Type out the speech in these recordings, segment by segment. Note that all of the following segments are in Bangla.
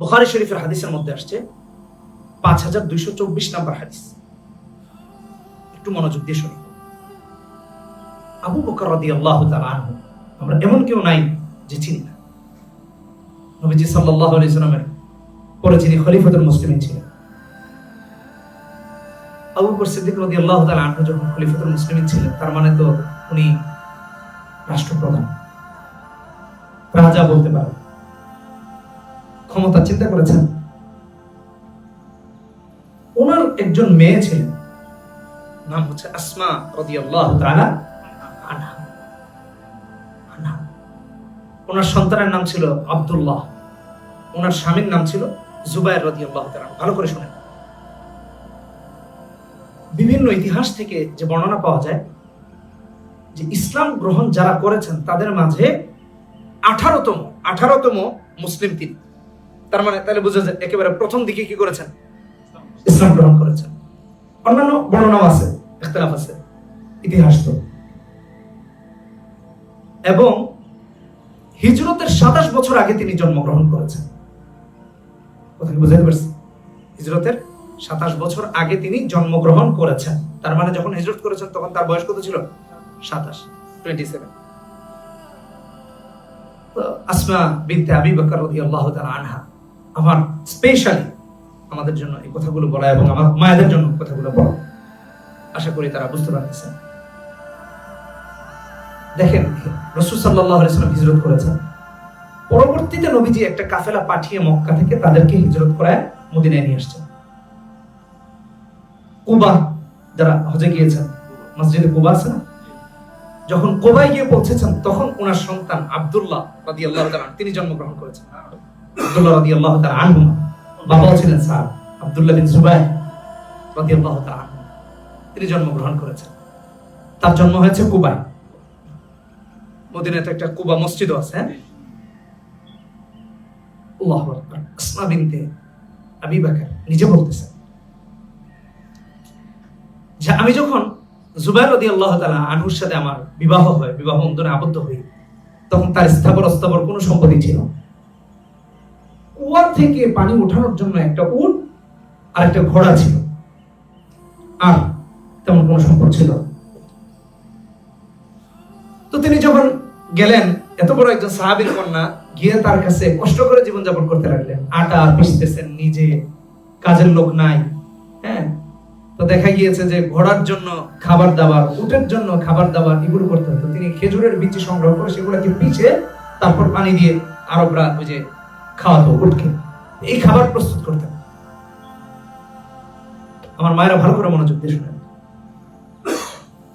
বুখারী শরীফের হাদিসের মধ্যে আসছে, পাঁচ হাজার দুইশো চব্বিশ নাম্বার হাদিস। একটু মনোযোগ দিয়ে শুনি আবু বকর রাদি আল্লাহ আনহু, আমরা এমন কেউ নাই যে চিনি না। নবীজি সাল্লাহ আলাইসালামের পরে যিনি খলিফাতুল মুসলিমিন ছিলেন। আবু বকর সিদ্দিক রাদি আল্লাহ আনহু যখন খলিফাতুল মুসলিমিন ছিলেন, তার মানে তো উনি রাষ্ট্রপ্রধান। রাজা বলতে পারেন। ক্ষমতা চিন্তা করেছেন? ওনার একজন মেয়ে ছিলেন। নাম হচ্ছে আসমা রাদিয়াল্লাহু তাআলা আনহা। আনহা। ওনার সন্তানের নাম ছিল আব্দুল্লাহ। ওনার স্বামীর নাম ছিল জুবাইর রাদিয়াল্লাহু তাআলা ভালো করে শুনেন। বিভিন্ন ইতিহাস থেকে যে বর্ণনা পাওয়া যায়, যে ইসলাম গ্রহণ যারা করেছেন, তাদের মাঝে আঠারোতম আঠারোতম মুসলিম তিনি। তার মানে তাহলে বোঝা যায় একেবারে প্রথম দিকে কি করেছেন? ইসলাম গ্রহণ করেছেন। অন্যান্য বর্ণনাও আছে ইখতলাফ আছে ইতিহাস তো। এবং হিজরতের সাতাশ বছর আগে তিনি জন্মগ্রহণ করেছেন। কথা কি বুঝাতে পারছি? হিজরতের সাতাশ বছর আগে তিনি জন্মগ্রহণ করেছেন। তার মানে যখন হিজরত করেছেন তখন তার বয়স কত ছিল? সাতাশ। টোয়েন্টি সেভেন আসমা বিনতে আবি বকর রাদিয়াল্লাহু তাআলা আনহা আমার স্পেশালি আমাদের জন্য এই কথাগুলো বলা এবং আমার মায়েদের জন্য কথাগুলো বলা। আশা করি তারা বুঝতে পারতেছেন দেখেন, রসুল সাল্লাহ আলাইসাল্লাম হিজরত করেছেন। পরবর্তীতে নবীজি একটা কাফেলা পাঠিয়ে মক্কা থেকে তাদেরকে হিজরত করায় মদিনায় নিয়ে আসছেন। কুবা যারা হজে গিয়েছেন, মসজিদে কুবা আছে না? যখন কোবায় গিয়ে পৌঁছেছেন, তখন ওনার সন্তান আব্দুল্লাহ তিনি জন্মগ্রহণ করেছেন। আব্দুল্লাহ আল্লাহ আনহু। বাবাও ছিলেন স্যার আব্দুল্লাহ বিন জুবাই আল্লাহ আনহু। তিনি জন্মগ্রহণ করেছেন। তার জন্ম হয়েছে মদিনাতে একটা কুবা আছে। আসমা বিনতে আবি নিজে বলতেছেন। যে আমি যখন জুবাইর রদি আল্লাহ তালা আনহুর সাথে আমার বিবাহ হয়, বিবাহ বন্ধনে আবদ্ধ হই, তখন তার স্থাবর অস্থাবর কোনো সম্পত্তি ছিল না। কুয়ার থেকে পানি উঠানোর জন্য একটা উট আর একটা ঘোড়া ছিল। আর তেমন কোনো সম্পদ ছিল তো তিনি যখন গেলেন, এত বড় একজন সাহাবীর কন্যা গিয়ে তার কাছে কষ্ট করে জীবনযাপন করতে লাগলেন। আটা পিসতেছেন নিজে, কাজের লোক নাই হ্যাঁ? তো দেখা গিয়েছে যে ঘোড়ার জন্য খাবার দাবার, উটের জন্য খাবার দাবার এগুলো করতে হতো। তিনি খেজুরের বিচি সংগ্রহ করে সেগুলোকে পিছে তারপর পানি দিয়ে আরবরা ওই যে খাওয়াতো উটকে এই খাবার প্রস্তুত করতেন আমার মায়েরা ভালো করে মনোযোগ দিয়ে শুনেন।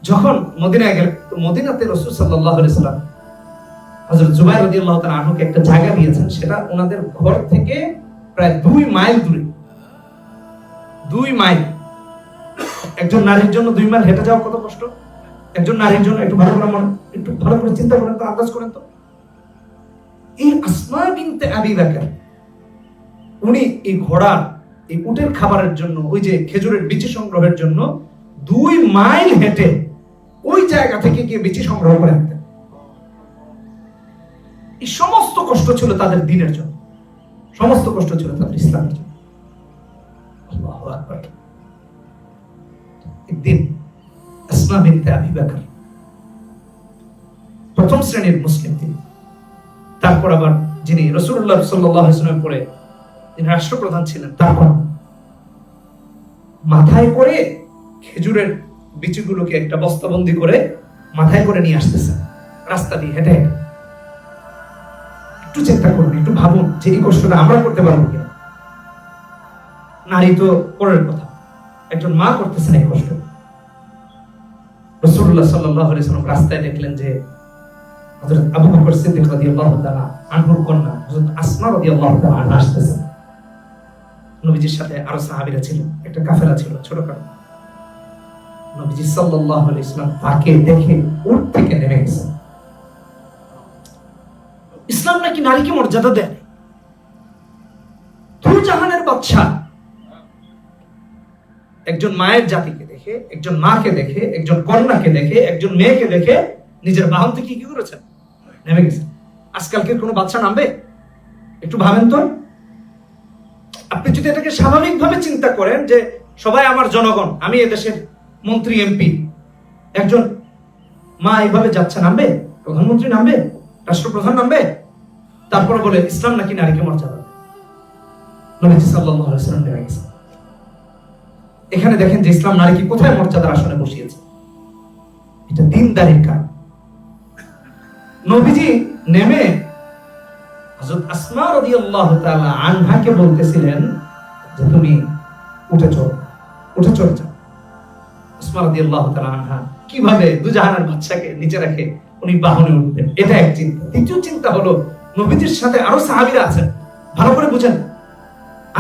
যখন মদিনায় গেলেন তো মদিনাতে রসুল সাল্লাহ সাল্লাম জুবাইর রদি আল্লাহ একটা জায়গা দিয়েছেন। সেটা ওনাদের ঘর থেকে প্রায় দুই মাইল দূরে। দুই মাইল। একজন নারীর জন্য দুই মাইল হেঁটে যাওয়া কত কষ্ট? একজন নারীর জন্য একটু ভালো করে মনে একটু ভালো করে চিন্তা করেন তো, আন্দাজ করেন তো। এই আসমা বিনতে আবি উনি এই ঘোড়ার, এই উটের খাবারের জন্য, ওই যে খেজুরের বিচি সংগ্রহের জন্য দুই মাইল হেঁটে ওই জায়গা থেকে গিয়ে বিচি সংগ্রহ করে আনতেন। এই সমস্ত কষ্ট ছিল তাদের দিনের জন্য। সমস্ত কষ্ট ছিল তাদের ইসলামের জন্য। একদিন আসমা বিনতে আবি প্রথম শ্রেণির মুসলিম তিনি তারপর আবার যিনি রসুল্লাহ সাল্লাম পরে তিনি রাষ্ট্রপ্রধান ছিলেন, তারপর মাথায় করে খেজুরের বিচিগুলোকে একটা বস্তাবন্দি করে মাথায় করে নিয়ে আসতেছেন, রাস্তা দিয়ে হেঁটে হেঁটে। একটু চিন্তা করুন, একটু ভাবুন যে এই কষ্টটা আমরা করতে পারব কিনা। নারী তো পরের কথা, একজন মা করতেছেন এই কষ্ট। রসুল্লাহ সাল্লাহ রাস্তায় দেখলেন যে হযরত আবু বকর সিদ্দিক রাদিয়াল্লাহু তাআলা আনহুর কন্যা হযরত আসমা রাদিয়াল্লাহু তাআলা নবীজির সাথে আরও সাহাবীরা একটা ছিল নবীজি সাল্লাল্লাহু আলাইহি সাল্লাম তাকে দেখে উঠ থেকে নেমে গেছেন ইসলাম নাকি নারীকে মর্যাদা দেয়? দু জাহানের বাদশা একজন মায়ের জাতিকে দেখে, একজন মাকে দেখে, একজন কন্যাকে দেখে, একজন মেয়েকে দেখে নিজের বাহন থেকে কি করেছেন? নেমে গেছে। আজকালকে কোনো বাচ্চা নামবে? একটু ভাবেন তো। আপনি যদি এটাকে স্বাভাবিকভাবে চিন্তা করেন যে সবাই আমার জনগণ, আমি এদেশের মন্ত্রী, এমপি, একজন মা এইভাবে যাচ্ছে, নামবে? প্রধানমন্ত্রী নামবে? রাষ্ট্রপ্রধান নামবে? তারপরে বলে, ইসলাম নাকি নারীকে মর্যাদা। এখানে দেখেন যে ইসলাম নারীকে কোথায় মর্যাদার আসনে বসিয়েছে? এটা দিনদারির কাজ। নবীজি নেমে হযরত আসমা রাদিয়াল্লাহু তাআলা আনহাকে বলতেছিলেন যে, তুমি উঠে চলো, উঠে চলে যাও। রাদিয়াল্লাহু তাআলা আনহা কীভাবে দুজাহানের বাচ্চাকে নিচে রেখে উনি বাহনে উঠবেন এটা এক চিন্তা। দ্বিতীয় চিন্তা হলো, নবীজির সাথে আরও সাহাবীরা আছেন। ভালো করে বুঝেন।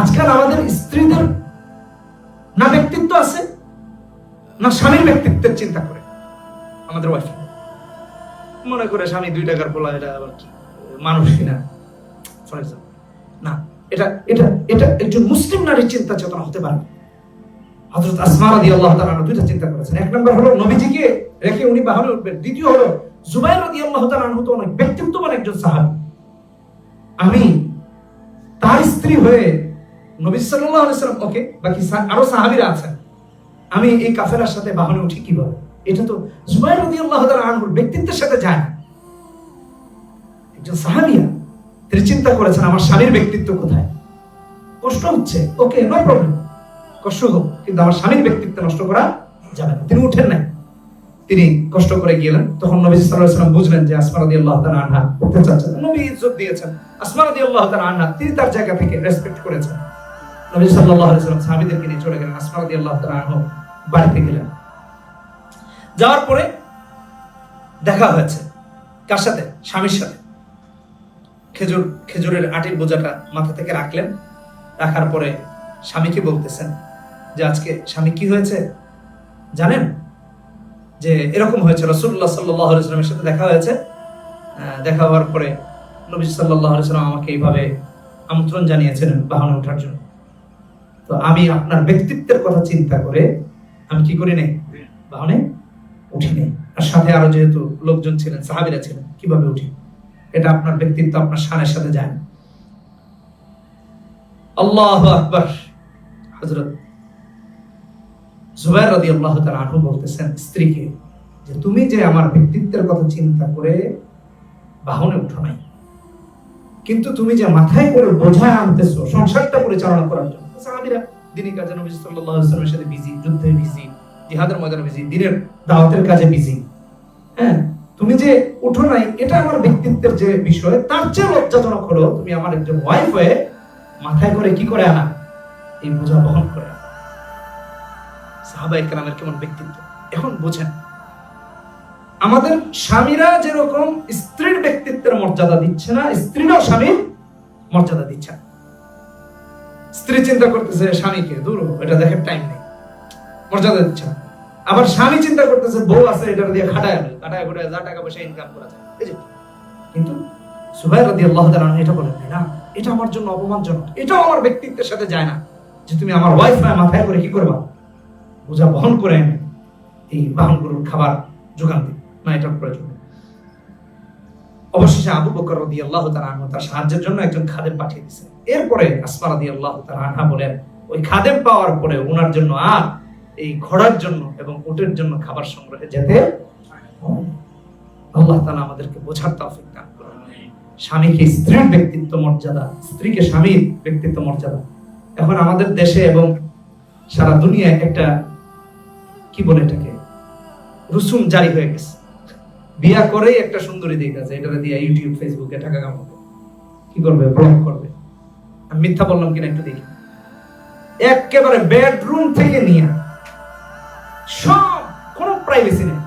আজকাল আমাদের স্ত্রীদের না ব্যক্তিত্ব আছে, না স্বামীর ব্যক্তিত্বের চিন্তা করে আমাদের ওয়াইফ মনে করে স্বামী দুই টাকার পোলা, এটা আবার কি? মানুষ কিনা ফর এক্সাম্পল না, এটা এটা এটা একজন মুসলিম নারীর চিন্তা চেতনা হতে পারে হযরত আসমা রাদিয়াল্লাহু তাআলা দুইটা চিন্তা করেছেন। এক নম্বর হলো, নবীজিকে রেখে উনি উঠবেন। দ্বিতীয় হলো, জুবাইর রাদিয়াল্লাহু তাআলা আনহু তো অনেক ব্যক্তিত্ববান একজন সাহাবী। আমি তার স্ত্রী হয়ে নবী সাল্লাল্লাহু আলাইহি সাল্লাম, ওকে, বাকি আরও সাহাবীরা আছেন। আমি এই কাফেলার সাথে বাহনে উঠি কীভাবে? এটা তো জুবাইর রাদিয়াল্লাহু তাআলা আনহুর ব্যক্তিত্বের সাথে যায় না। একজন সাহাবিয়া, তিনি চিন্তা করেছেন, আমার স্বামীর ব্যক্তিত্ব কোথায়? কষ্ট হচ্ছে ওকে নো প্রবলেম কষ্ট হোক, কিন্তু আমার স্বামীর ব্যক্তিত্ব নষ্ট করা যাবে না। তিনি উঠেন নাই। তিনি কষ্ট করে গেলেন। তখন নবী সাল্লাল্লাহু বুঝলেন যে আসমা রাদিয়াল্লাহু তাআলা আনহা উঠতে চাচ্ছেন নবী ইজ্জত দিয়েছেন। আসমা রাদিয়াল্লাহু তাআলা আনহা, তিনি তার জায়গা থেকে রেসপেক্ট করেছেন। নবী সাল্লাল্লাহু আলাইহি সাল্লাম নিয়ে চলে গেলেন। আসমা রাদিয়াল্লাহু তাআলা আনহা বাড়িতে গেলেন। যাওয়ার পরে দেখা হয়েছে। কার সাথে? স্বামীর সাথে। খেজুর, খেজুরের আটির বোঝাটা মাথা থেকে রাখলেন। রাখার পরে স্বামীকে বলতেছেন যে, আজকে স্বামী কি হয়েছে? জানেন? যে, এরকম হয়েছে। রসুল্লাহ সাল্লাহ সাথে দেখা হয়েছে। দেখা হওয়ার পরে নবী সাল্লাহ সাল্লাম আমাকে এইভাবে আমন্ত্রণ জানিয়েছিলেন বাহনে ওঠার জন্য। তো আমি আপনার ব্যক্তিত্বের কথা চিন্তা করে আমি কি করি নাই? বাহনে উঠি নাই আর সাথে আরও যেহেতু লোকজন ছিলেন, সাহাবিরা ছিলেন, কীভাবে উঠি? এটা আপনার ব্যক্তিত্ব, আপনার শানের সাথে যায় আল্লাহ জুবাইর আনহু বলতেছেন স্ত্রীকে যে, তুমি যে আমার ব্যক্তিত্বের কথা চিন্তা করে বাহনে উঠো নাই, কিন্তু তুমি যে মাথায় করে বোঝায় আনতেছো, সংসারটা পরিচালনা করার জন্য। সাহাবীরা দিনী কাজে নবী সাল্লাল্লাহু আলাইহি ওয়াসাল্লামের সাথে বিজি যুদ্ধে বিজি জিহাদের ময়দানে বিজি দিনের দাওয়াতের কাজে বিজি হ্যাঁ তুমি যে উঠো নাই, এটা আমার ব্যক্তিত্বের যে বিষয়, তার চেয়ে লজ্জাজনক হলো তুমি আমার একজন ওয়াইফ হয়ে মাথায় করে কি করে আনা? এই বোঝা বহন করে আনা। সাহাবাই কেরামের কেমন ব্যক্তিত্ব? এখন বোঝেন। আমাদের স্বামীরা যেরকম স্ত্রীর ব্যক্তিত্বের মর্যাদা দিচ্ছে না, স্ত্রীরাও স্বামীর মর্যাদা দিচ্ছে না। স্ত্রী চিন্তা করতেছে, স্বামীকে, দূর এটা দেখার টাইম নেই। মর্যাদা দিচ্ছে। না আবার স্বামী চিন্তা করতেছে, বউ আছে এটা দিয়ে খাটায় আনে, খাটায় করে যা টাকা পয়সা ইনকাম করা যায়। এই যে, কিন্তু সুবাই রাদি আল্লাহ এটা বলেন না, এটা আমার জন্য অপমানজনক, এটাও আমার ব্যক্তিত্বের সাথে যায় না, যে তুমি আমার ওয়াইফ মাথায় করে কি করবা? বোঝা বহন করে এনে এই বাহন গরুর খাবার যোগান দিন না, এটার প্রয়োজন অবশেষে আবু বকর রদি আল্লাহ তার সাহায্যের জন্য একজন খাদেম পাঠিয়ে দিছে। এরপরে আসমা রদি আল্লাহ আনহা বলেন, ওই খাদেম পাওয়ার পরে ওনার জন্য আর এই ঘোড়ার জন্য এবং উটের জন্য খাবার সংগ্রহে যেতে আল্লাহ তাআলা আমাদেরকে বোঝার তৌফিক দান স্বামীকে স্ত্রীর ব্যক্তিত্ব মর্যাদা, স্ত্রীকে স্বামীর ব্যক্তিত্ব মর্যাদা। এখন আমাদের দেশে এবং সারা দুনিয়ায় একটা, কি বলে এটাকে? রুসুম জারি হয়ে গেছে। বিয়া করেই একটা সুন্দরী দিক আছে এটা দিয়ে ইউটিউব ফেসবুকে টাকা কামাবে। কি করবে? ব্লগ করবে। আমি মিথ্যা বললাম কিনা একটু দেখি। একেবারে বেডরুম থেকে নিয়ে সব কোনো প্রাইভেসি নেই।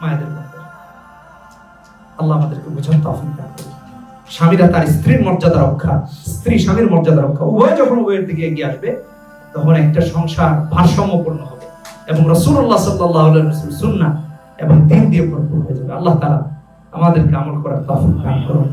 মায়েদের আল্লাহ আমাদেরকে বোঝার তফিক স্বামীরা তার স্ত্রীর মর্যাদা রক্ষা, স্ত্রী স্বামীর মর্যাদা রক্ষা, উভয় যখন উভয়ের দিকে এগিয়ে আসবে, তখন একটা সংসার ভারসাম্যপূর্ণ হবে এবং রসুল্লাহ সাল্লাহ সুন্না এবং দিন দিয়ে ভরপুর হয়ে যাবে। আল্লাহ তারা আমাদেরকে আমল করার তফিক দান করুন।